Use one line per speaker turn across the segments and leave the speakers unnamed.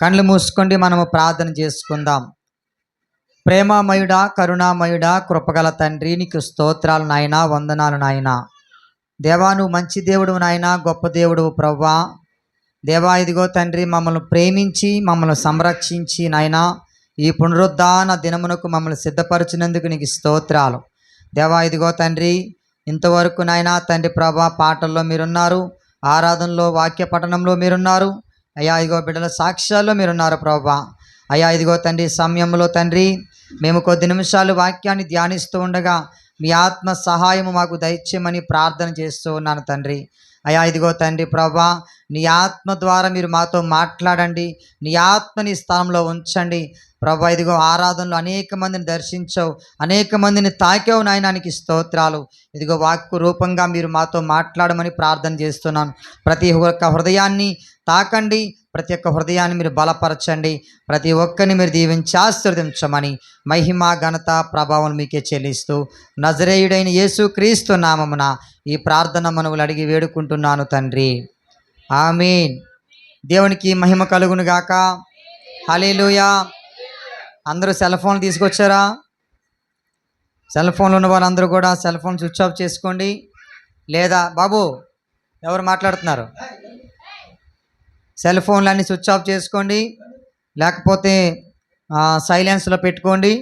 కళ్ళు మూసుకోండి మనము ప్రార్థన చేసుకుందాం. ప్రేమమయుడా కరుణామయుడా కృపగల తండ్రి నీకు స్తోత్రాలు నాయన వందనాలు నాయన. దేవా నువ్వు మంచి దేవుడు నాయన గొప్ప దేవుడు ప్రవ్వా. దేవా ఇదిగో తండ్రి మమ్మల్ని ప్రేమించి మమ్మల్ని సంరక్షించి నాయన. ఈ పునరుద్ధాన దినమునకు మమ్మల్ని సిద్ధపరిచినందుకు నీకు స్తోత్రాలు. దేవా ఇదిగో తండ్రి ఇంతవరకు నాయన తండ్రి ప్రభా పాటల్లో మీరున్నారు ఆరాధనలో వాక్య పఠనంలో మీరున్నారు అయ్యా ఇదిగో బిడ్డల సాక్ష్యాల్లో మీరున్నారు ప్రభా. అయ్యా ఇదిగో తండ్రి సమయంలో తండ్రి మేము కొద్ది నిమిషాలు వాక్యాన్ని ధ్యానిస్తూ ఉండగా మీ ఆత్మ సహాయము మాకు దయచేయమని ప్రార్థన చేస్తూ ఉన్నాను తండ్రి. అయ్యా ఇదిగో తండ్రి ప్రభా నీ ఆత్మ ద్వారా మీరు మాతో మాట్లాడండి నీ ఆత్మని స్థానంలో ఉంచండి. ప్రభా ఇదిగో ఆరాధనలో అనేక మందిని దర్శించవు అనేక మందిని తాకేవు నాయనానికి స్తోత్రాలు. ఇదిగో వాక్కు రూపంగా మీరు మాతో మాట్లాడమని ప్రార్థన చేస్తున్నాను. ప్రతి ఒక్క హృదయాన్ని తాకండి ప్రతి ఒక్క హృదయాన్ని మీరు బలపరచండి ప్రతి ఒక్కరిని మీరు దీవించి ఆశీర్వదించమని మహిమ ఘనత ప్రభావం మీకే చెల్లిస్తూ నజరేయుడైన యేసు క్రీస్తు నామమున ఈ ప్రార్థన మనవులు అడిగి వేడుకుంటున్నాను తండ్రి. ఆమీన్. దేవునికి మహిమ కలుగునుగాక. హలేలుయా అందరూ సెల్ ఫోన్ తీసుకొచ్చారా? సెల్ ఫోన్లు ఉన్న వాళ్ళందరూ కూడా సెల్ ఫోన్ స్విచ్ ఆఫ్ చేసుకోండి. లేదా బాబు ఎవరు మాట్లాడుతున్నారు? సెల్ ఫోన్లన్నీ స్విచ్ ఆఫ్ చేసుకోండి. లేకపోతే సైలెన్స్లో పెట్టుకోండి.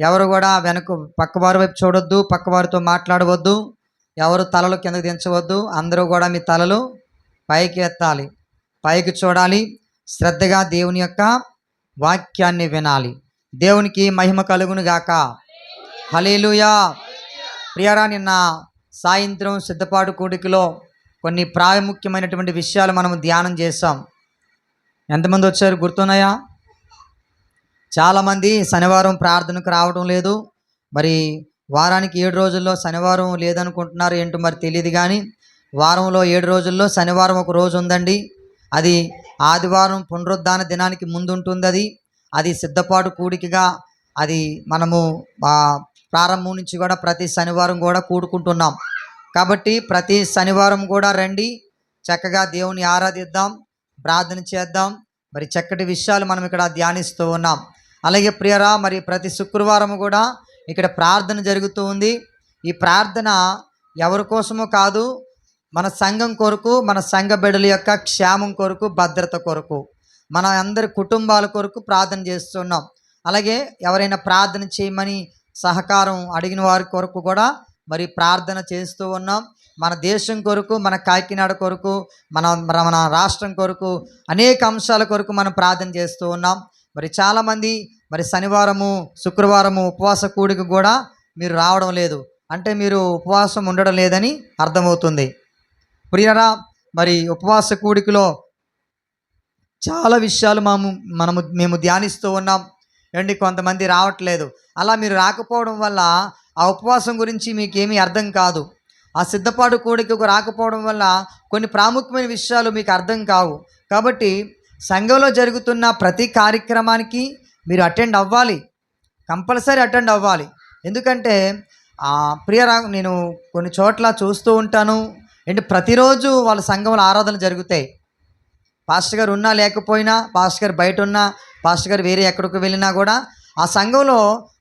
ఎవరు కూడా వెనక పక్కవారి వైపు చూడొద్దు పక్కవారితో మాట్లాడవద్దు. ఎవరు తలలు కిందకు దించవద్దు. అందరూ కూడా మీ తలలు పైకి ఎత్తాలి పైకి చూడాలి. శ్రద్ధగా దేవుని యొక్క వాక్యాన్ని వినాలి. దేవునికి మహిమ కలుగునుగాక గాక. ప్రియరా నిన్న సాయంత్రం సిద్ధపాటు కూడికలో కొన్ని ప్రాముఖ్యమైనటువంటి విషయాలు మనం ధ్యానం చేసాం ఎంతమంది వచ్చారు గుర్తున్నాయా? చాలామంది శనివారం ప్రార్థనకు రావడం లేదు. మరి వారానికి ఏడు రోజుల్లో శనివారం లేదనుకుంటున్నారు ఏంటో మరి తెలియదు కానీ వారంలో ఏడు రోజుల్లో శనివారం ఒక రోజు ఉందండి. అది ఆదివారం పునరుద్ధాన దినానికి ముందుంటుంది అది అది సిద్ధపాటు కూడికగా అది మనము ప్రారంభం నుంచి కూడా ప్రతి శనివారం కూడా కూడుకుంటున్నాం. కాబట్టి ప్రతి శనివారం కూడా రండి చక్కగా దేవుని ఆరాధిద్దాం ప్రార్థన చేద్దాం. మరి చక్కటి విషయాలు మనం ఇక్కడ ధ్యానిస్తూ ఉన్నాం. అలాగే ప్రియరా మరి ప్రతి శుక్రవారం కూడా ఇక్కడ ప్రార్థన జరుగుతూ ఉంది. ఈ ప్రార్థన ఎవరి కోసమో కాదు మన సంఘం కొరకు మన సంఘ బిడ్డల యొక్క క్షేమం కొరకు భద్రత కొరకు మన అందరి కుటుంబాల కొరకు ప్రార్థన చేస్తున్నాం. అలాగే ఎవరైనా ప్రార్థన చేయమని సహకారం అడిగిన వారి కొరకు కూడా మరి ప్రార్థన చేస్తూ ఉన్నాం. మన దేశం కొరకు మన కాకినాడ కొరకు మన మన- మన రాష్ట్రం కొరకు అనేక అంశాల కొరకు మనం ప్రార్థన చేస్తూ ఉన్నాం. మరి చాలామంది మరి శనివారము శుక్రవారము ఉపవాస కూడికి కూడా మీరు రావడం లేదు. అంటే మీరు ఉపవాసం ఉండడం లేదని అర్థమవుతుంది. ప్రియరా మరి ఉపవాస కూడికలో చాలా విషయాలు మాము మనము మేము ధ్యానిస్తూ ఉన్నాం. ఏంటి కొంతమంది రావట్లేదు. అలా మీరు రాకపోవడం వల్ల ఆ ఉపవాసం గురించి మీకేమీ అర్థం కాదు. ఆ సిద్ధపాటు కూడికకు రాకపోవడం వల్ల కొన్ని ప్రాముఖ్యమైన విషయాలు మీకు అర్థం కావు. కాబట్టి సంఘంలో జరుగుతున్న ప్రతి కార్యక్రమానికి మీరు అటెండ్ అవ్వాలి. కంపల్సరీ అటెండ్ అవ్వాలి. ఎందుకంటే ఆ, ప్రియరా నేను కొన్ని చోట్ల చూస్తూ ఉంటాను. ఏంటి ప్రతిరోజు వాళ్ళ సంఘంలో ఆరాధన జరుగుతాయి. పాస్టర్ గారు ఉన్నా లేకపోయినా పాస్టర్ గారు బయట ఉన్నా పాస్టర్ గారు వేరే ఎక్కడికి వెళ్ళినా కూడా ఆ సంఘంలో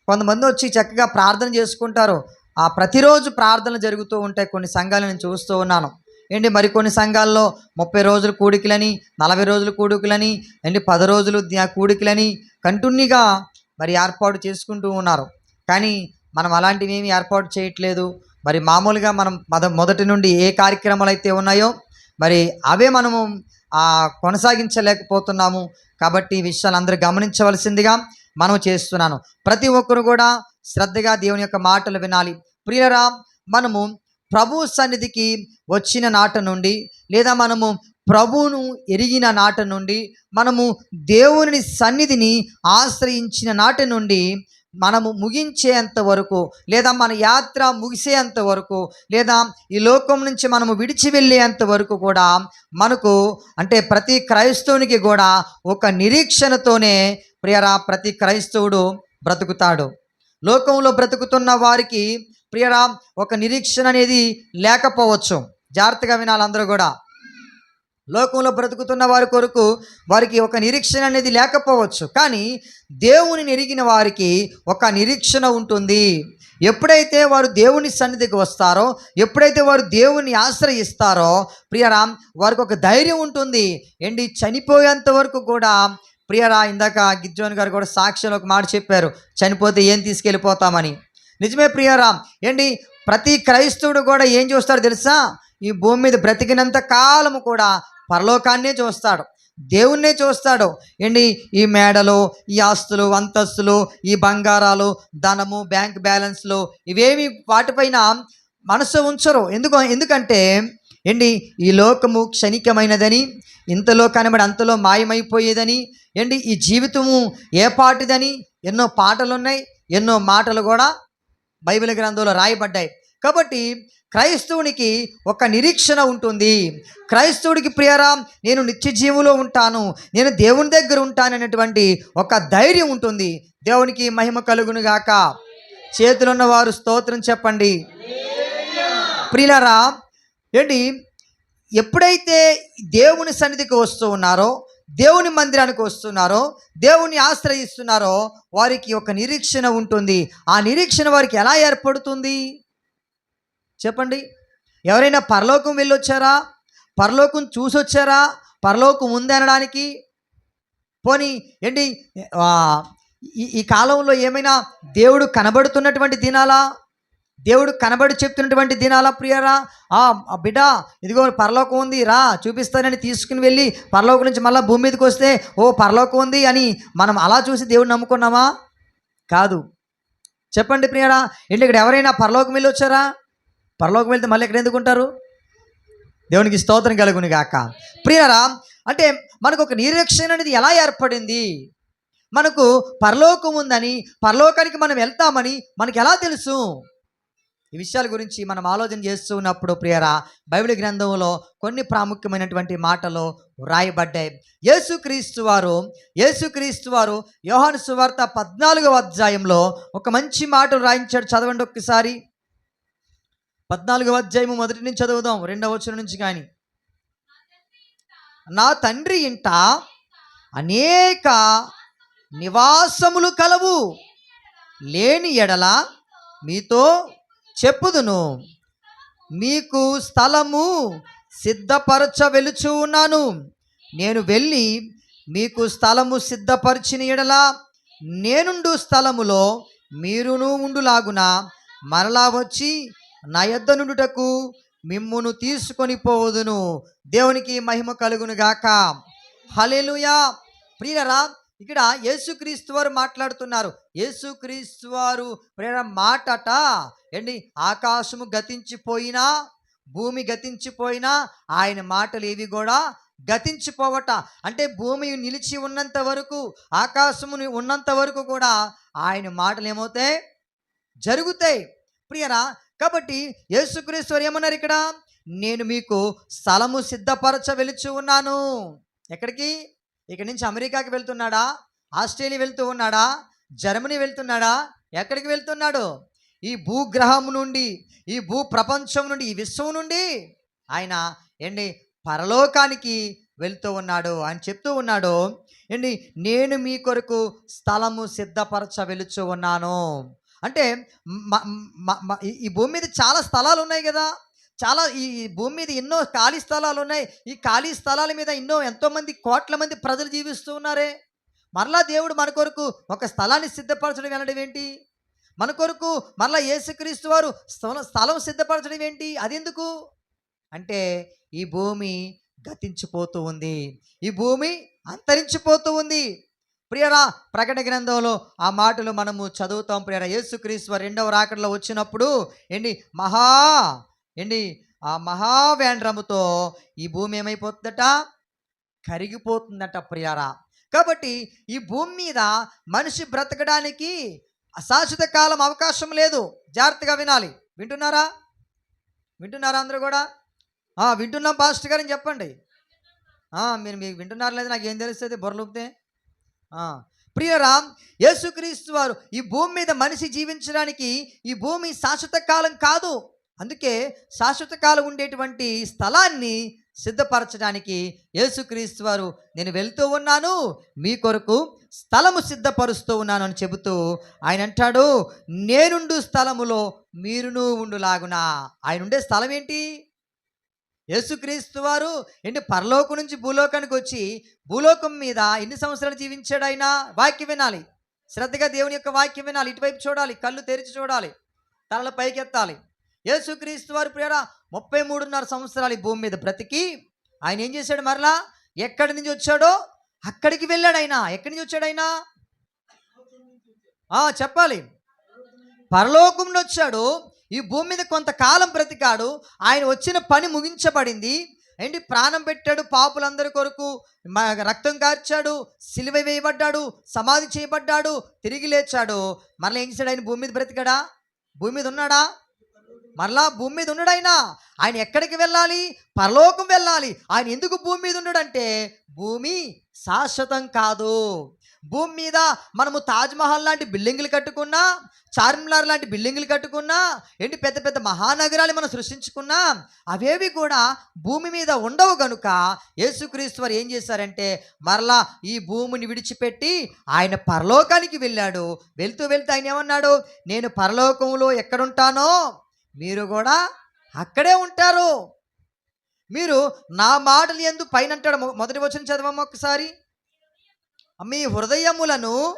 కొంతమంది వచ్చి చక్కగా ప్రార్థన చేసుకుంటారు. ఆ ప్రతిరోజు ప్రార్థనలు జరుగుతూ ఉంటాయి. కొన్ని సంఘాలు నేను చూస్తూ ఉన్నాను. ఏంటి మరికొన్ని సంఘాల్లో ముప్పై రోజులు కూడికలని నలభై రోజులు కూడికలని ఏంటి పది రోజులు కూడికలని కంటిన్యూగా మరి ఏర్పాటు చేసుకుంటూ ఉన్నారు. కానీ మనం అలాంటివి ఏమి ఏర్పాటు చేయట్లేదు. మరి మామూలుగా మనం మొద మొదటి నుండి ఏ కార్యక్రమాలు అయితే ఉన్నాయో మరి అవే మనము కొనసాగించలేకపోతున్నాము. కాబట్టి ఈ విషయాలు అందరూ గమనించవలసిందిగా మనం చేస్తున్నాను. ప్రతి ఒక్కరు కూడా శ్రద్ధగా దేవుని యొక్క మాటలు వినాలి. ప్రియరా మనము ప్రభు సన్నిధికి వచ్చిన నాట నుండి లేదా మనము ప్రభువును ఎరిగిన నాట నుండి మనము దేవుని సన్నిధిని ఆశ్రయించిన నాటి నుండి మనము ముగించేంత వరకు లేదా మన యాత్ర ముగిసేంత వరకు లేదా ఈ లోకం నుంచి మనము విడిచి వెళ్ళేంత వరకు కూడా మనకు అంటే ప్రతి క్రైస్తవునికి కూడా ఒక నిరీక్షణతోనే ప్రియరా ప్రతి క్రైస్తవుడు బ్రతుకుతాడు. లోకంలో బ్రతుకుతున్న వారికి ప్రియరా ఒక నిరీక్షణ అనేది లేకపోవచ్చు. జాగ్రత్తగా వినాలి అందరూ కూడా. లోకంలో బ్రతుకుతున్న వారి కొరకు వారికి ఒక నిరీక్షణ అనేది లేకపోవచ్చు. కానీ దేవుని ఎరిగిన వారికి ఒక నిరీక్షణ ఉంటుంది. ఎప్పుడైతే వారు దేవుని సన్నిధికి వస్తారో ఎప్పుడైతే వారు దేవుని ఆశ్రయిస్తారో ప్రియరామ్ వారికి ఒక ధైర్యం ఉంటుంది. ఏంటి? చనిపోయేంత వరకు కూడా ప్రియరా ఇందాక గిజ్జోన్ గారు కూడా సాక్ష్యంలో ఒక మాట చెప్పారు. చనిపోతే ఏం తీసుకెళ్ళిపోతామని. నిజమే ప్రియరామ్ ఏంటి? ప్రతి క్రైస్తవుడు కూడా ఏం చూస్తాడో తెలుసా? ఈ భూమి మీద బ్రతికినంత కాలము కూడా పరలోకాన్నే చూస్తాడు. దేవుణ్ణే చూస్తాడు. ఏంటి? ఈ మేడలు ఈ ఆస్తులు అంతస్తులు ఈ బంగారాలు ధనము బ్యాంక్ బ్యాలెన్స్లు ఇవేమి వాటిపైన మనసు ఉంచరు. ఎందుకు ఎందుకంటే ఏంటి? ఈ లోకము క్షణికమైనదని ఇంతలో కనబడి అంతలో మాయమైపోయేదని ఏంటి? ఈ జీవితము ఏ పాటిదని ఎన్నో పాటలు ఉన్నాయి ఎన్నో మాటలు కూడా బైబిల్ గ్రంథంలో రాయబడ్డాయి. కాబట్టి క్రైస్తవునికి ఒక నిరీక్షణ ఉంటుంది. క్రైస్తవుడికి ప్రియరా నేను నిత్య జీవులో ఉంటాను. నేను దేవుని దగ్గర ఉంటాననేటువంటి ఒక ధైర్యం ఉంటుంది. దేవునికి మహిమ కలుగును గాక. చేతులున్న వారు స్తోత్రం చెప్పండి. ప్రియులరా ఏంటి? ఎప్పుడైతే దేవుని సన్నిధికి వస్తూ ఉన్నారో దేవుని మందిరానికి వస్తున్నారో దేవుని ఆశ్రయిస్తున్నారో వారికి ఒక నిరీక్షణ ఉంటుంది. ఆ నిరీక్షణ వారికి ఎలా ఏర్పడుతుంది? చెప్పండి. ఎవరైనా పరలోకం వెళ్ళొచ్చారా? పరలోకం చూసొచ్చారా? పరలోకం ఉంది అనడానికి? పోనీ ఏంటి ఈ ఈ కాలంలో ఏమైనా దేవుడు కనబడుతున్నటువంటి దినాలా? దేవుడు కనబడి చెప్తున్నటువంటి దినాలా ప్రియరా? ఆ ఆ బిడ్డ ఇదిగో పరలోకం ఉంది రా చూపిస్తానని తీసుకుని వెళ్ళి పరలోకం నుంచి మళ్ళీ భూమి మీదకి వస్తే ఓ పరలోకం ఉంది అని మనం అలా చూసి దేవుడు నమ్ముకున్నామా? కాదు. చెప్పండి ప్రియరా ఏంటి ఇక్కడ ఎవరైనా పరలోకం వెళ్ళి వచ్చారా పరలోకం వెళ్తే మళ్ళీ ఇక్కడ ఎందుకు ఉంటారు దేవునికి స్తోత్రం కలుగుని గాక. ప్రియరా అంటే మనకు ఒక నిరీక్షణ అనేది ఎలా ఏర్పడింది? మనకు పరలోకం ఉందని పరలోకానికి మనం వెళ్తామని మనకు ఎలా తెలుసు? ఈ విషయాల గురించి మనం ఆలోచన చేస్తున్నప్పుడు ప్రియరా బైబిల్ గ్రంథంలో కొన్ని ప్రాముఖ్యమైనటువంటి మాటలు వ్రాయబడ్డాయి. యేసుక్రీస్తు వారు యేసుక్రీస్తు వారు యోహాను సువార్త పద్నాలుగవ అధ్యాయంలో ఒక మంచి మాటలు రాయించాడు. చదవండి ఒక్కసారి. పద్నాలుగవ అధ్యాయము మొదటి నుంచి చదువుదాం రెండవ వచ్చిన నుంచి కానీ. నా తండ్రి ఇంట అనేక నివాసములు కలవు లేని ఎడల మీతో చెప్పుదును. మీకు స్థలము సిద్ధపరచ వెలుచు ఉన్నాను. నేను వెళ్ళి మీకు స్థలము సిద్ధపరిచిన ఎడల నేనుండు స్థలములో మీరును ఉండులాగున మరలా వచ్చి నా యొద్ద నుండుటకు మిమ్మును తీసుకొని పోవుదును. దేవునికి మహిమ కలుగును గాక. హల్లెలూయా. ప్రియరా ఇక్కడ యేసుక్రీస్తు వారు మాట్లాడుతున్నారు. యేసుక్రీస్తు వారు ప్రేర మాటట ఏంటి? ఆకాశము గతించిపోయినా భూమి గతించిపోయినా ఆయన మాటలు ఏవి కూడా గతించిపోవట. అంటే భూమి నిలిచి ఉన్నంత వరకు ఆకాశముని ఉన్నంత వరకు కూడా ఆయన మాటలు ఏమవుతాయి జరుగుతాయి. ప్రియరా కాబట్టి యేసుక్రీస్తు ఏమన్నారు ఇక్కడ? నేను మీకు స్థలము సిద్ధపరచ వెలుచు ఉన్నాను. ఎక్కడికి? ఇక్కడి నుంచి అమెరికాకి వెళ్తున్నాడా? ఆస్ట్రేలియా వెళ్తూ ఉన్నాడా? జర్మనీ వెళ్తున్నాడా? ఎక్కడికి వెళ్తున్నాడు? ఈ భూగ్రహం నుండి ఈ భూ ప్రపంచం నుండి ఈ విశ్వం నుండి ఆయన ఏంటి పరలోకానికి వెళ్తూ ఉన్నాడు ఆయన చెప్తూ ఉన్నాడు. ఏంటి? నేను మీ కొరకు స్థలము సిద్ధపరచ వెలుచు ఉన్నాను. అంటే ఈ- భూమి మీద చాలా స్థలాలు ఉన్నాయి కదా. చాలా ఈ భూమి మీద ఎన్నో ఖాళీ స్థలాలు ఉన్నాయి. ఈ ఖాళీ స్థలాల మీద ఎన్నో ఎంతోమంది కోట్ల మంది ప్రజలు జీవిస్తూ ఉన్నారే. మరలా దేవుడు మన కొరకు ఒక స్థలాన్ని సిద్ధపరచడం వెళ్ళడం ఏంటి? మన కొరకు మరలా యేసుక్రీస్తు వారు స్థలం స్థలం సిద్ధపరచడం ఏంటి? అదెందుకు? అంటే ఈ భూమి గతించిపోతూ ఉంది. ఈ భూమి అంతరించిపోతూ ఉంది. ప్రియరా ప్రకటన గ్రంథంలో ఆ మాటలు మనము చదువుతాం ప్రియరా. యేసుక్రీస్తు రెండవ రాకడలో వచ్చినప్పుడు ఏంటి? మహా ఏంటి? ఆ మహావేండ్రముతో ఈ భూమి ఏమైపోతుందట? కరిగిపోతుందట ప్రియరా. కాబట్టి ఈ భూమి మీద మనిషి బ్రతకడానికి శాశ్వత కాలం అవకాశం లేదు. జాగ్రత్తగా వినాలి. వింటున్నారా? వింటున్నారా అందరూ కూడా? ఆ, వింటున్నాం పాస్టర్ గారని చెప్పండి. మీరు మీకు వింటున్నారు లేదు నాకు ఏం తెలుస్తుంది? బొర్రలుపితే ప్రియరా యేసుక్రీస్తు వారు ఈ భూమి మీద మనిషి జీవించడానికి ఈ భూమి శాశ్వత కాలం కాదు. అందుకే శాశ్వత కాలం ఉండేటువంటి స్థలాన్ని సిద్ధపరచడానికి యేసుక్రీస్తు వారు నేను వెళ్తూ ఉన్నాను మీ కొరకు స్థలము సిద్ధపరుస్తూ ఉన్నాను అని చెబుతూ ఆయన అంటాడు నేనుండు స్థలములో మీరును ఉండులాగునా. ఆయన ఉండే స్థలం ఏంటి? యేసుక్రీస్తు వారు ఏంటి పరలోకం నుంచి భూలోకానికి వచ్చి భూలోకం మీద ఎన్ని సంవత్సరాలు జీవించాడు ఆయన వాక్యం వినాలి. శ్రద్ధగా దేవుని యొక్క వాక్యం వినాలి. ఇటువైపు చూడాలి. కళ్ళు తెరిచి చూడాలి. తలల పైకెత్తాలి. యేసుక్రీస్తు వారు ప్రియడ ముప్పై మూడున్నర సంవత్సరాలు ఈ భూమి మీద బ్రతికి ఆయన ఏం చేశాడు మరలా? ఎక్కడి నుంచి వచ్చాడో? అక్కడికి వెళ్ళాడు ఆయన. ఎక్కడి నుంచి వచ్చాడు ఆయన? చెప్పాలి. పరలోకం వచ్చాడు. ఈ భూమి మీద కొంతకాలం బ్రతికాడు. ఆయన వచ్చిన పని ముగించబడింది. ఏంటి? ప్రాణం పెట్టాడు పాపులందరి కొరకు. రక్తం కార్చాడు. సిలువ వేయబడ్డాడు. సమాధి చేయబడ్డాడు. తిరిగి లేచాడు. మరలా ఏం చేశాడు ఆయన? భూమి మీద బ్రతికాడా? భూమి మీద ఉన్నాడా? మరలా భూమి మీద ఉన్నాడైనా ఆయన. ఆయన ఎక్కడికి వెళ్ళాలి? పరలోకం వెళ్ళాలి. ఆయన ఎందుకు భూమి మీద ఉన్నాడంటే భూమి శాశ్వతం కాదు. భూమి మీద మనము తాజ్మహల్ లాంటి బిల్డింగులు కట్టుకున్నా చార్మినార్ లాంటి బిల్డింగులు కట్టుకున్నా ఏంటి పెద్ద పెద్ద మహానగరాలు మనం సృష్టించుకున్నా అవేవి కూడా భూమి మీద ఉండవు గనుక యేసుక్రీస్తు వారు ఏం చేశారంటే మరలా ఈ భూమిని విడిచిపెట్టి ఆయన పరలోకానికి వెళ్ళాడు. వెళ్తూ వెళ్తూ ఆయన ఏమన్నాడు? నేను పరలోకంలో ఎక్కడుంటానో మీరు కూడా అక్కడే ఉంటారు. మీరు నా మాటలు ఎందు పైన అంటాడు మొదటి వచ్చిన చదవమ్మ ఒకసారి మీ హృదయములను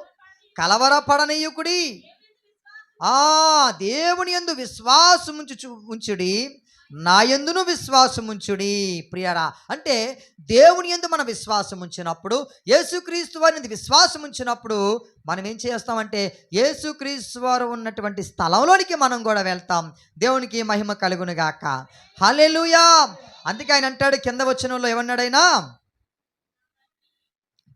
కలవరపడనీయుకుడి. ఆ దేవుని యందు విశ్వాసముంచు ఉంచుడి నా ఎందును విశ్వాసం ఉంచుడి ప్రియరా. అంటే దేవుని యందు మన విశ్వాసం ఉంచినప్పుడు యేసుక్రీస్తు వారిని విశ్వాసం ఉంచినప్పుడు మనం ఏం చేస్తామంటే యేసుక్రీస్తు వారు ఉన్నటువంటి స్థలంలోనికి మనం కూడా వెళ్తాం. దేవునికి మహిమ కలుగునుగాక. హలెలుయా అందుకే ఆయన అంటాడు కింద వచ్చిన ఏమన్నాడైనా?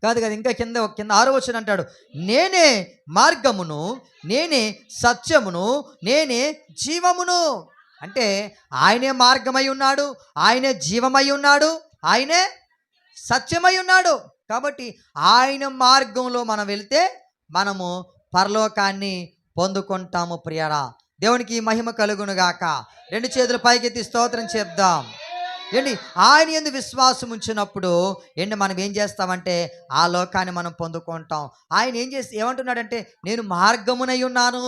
కాదు కాదు ఇంకా కింద కింద ఆరో వచ్చిన అంటాడు. నేనే మార్గమును నేనే సత్యమును నేనే జీవమును. అంటే ఆయనే మార్గమై ఉన్నాడు ఆయనే జీవమై ఉన్నాడు ఆయనే సత్యమై ఉన్నాడు. కాబట్టి ఆయన మార్గంలో మనం వెళితే మనము పరలోకాన్ని పొందుకుంటాము ప్రియరా. దేవునికి మహిమ కలుగునుగాక. రెండు చేతులు పైకెత్తి స్తోత్రం చెప్దాం ఏంటి? ఆయన ఎందు విశ్వాసం ఉంచినప్పుడు ఏంటి మనం ఏం చేస్తామంటే ఆ లోకాన్ని మనం పొందుకుంటాం. ఆయన ఏం చేసి ఏమంటున్నాడంటే నేను మార్గమునై ఉన్నాను.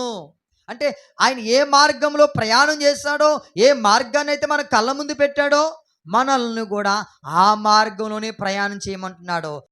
అంటే ఆయన ఏ మార్గంలో ప్రయాణం చేస్తాడో ఏ మార్గాన్ని అయితే మన కళ్ళ ముందు పెట్టాడో మనల్ని కూడా ఆ మార్గంలోనే ప్రయాణం చేయమంటున్నాడు.